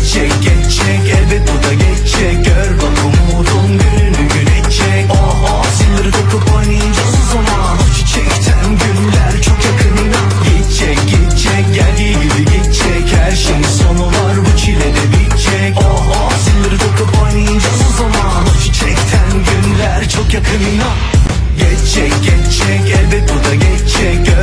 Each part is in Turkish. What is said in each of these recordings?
geçecek geçecek elbet bu da geçecek. Gör bak umudun gününü güneşecek Oh oh silleri dokup oynayacağız o zaman. O çiçekten günler çok yakın inan Geçecek geçecek geldiği gibi geçecek Her şeyin sonu var bu çilede bitecek. Oh oh silleri dokup oynayacağız o zaman. O çiçekten günler çok yakın inan Geçecek geçecek elbet bu da geçecek.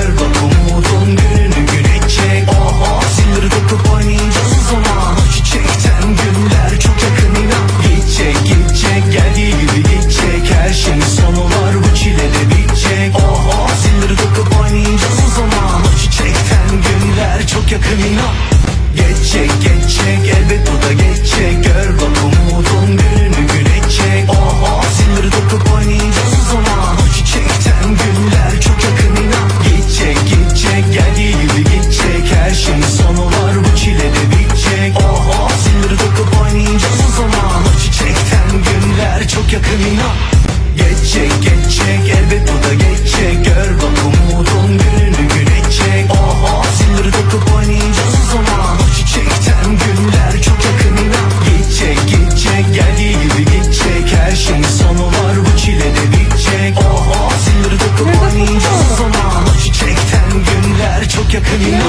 Can you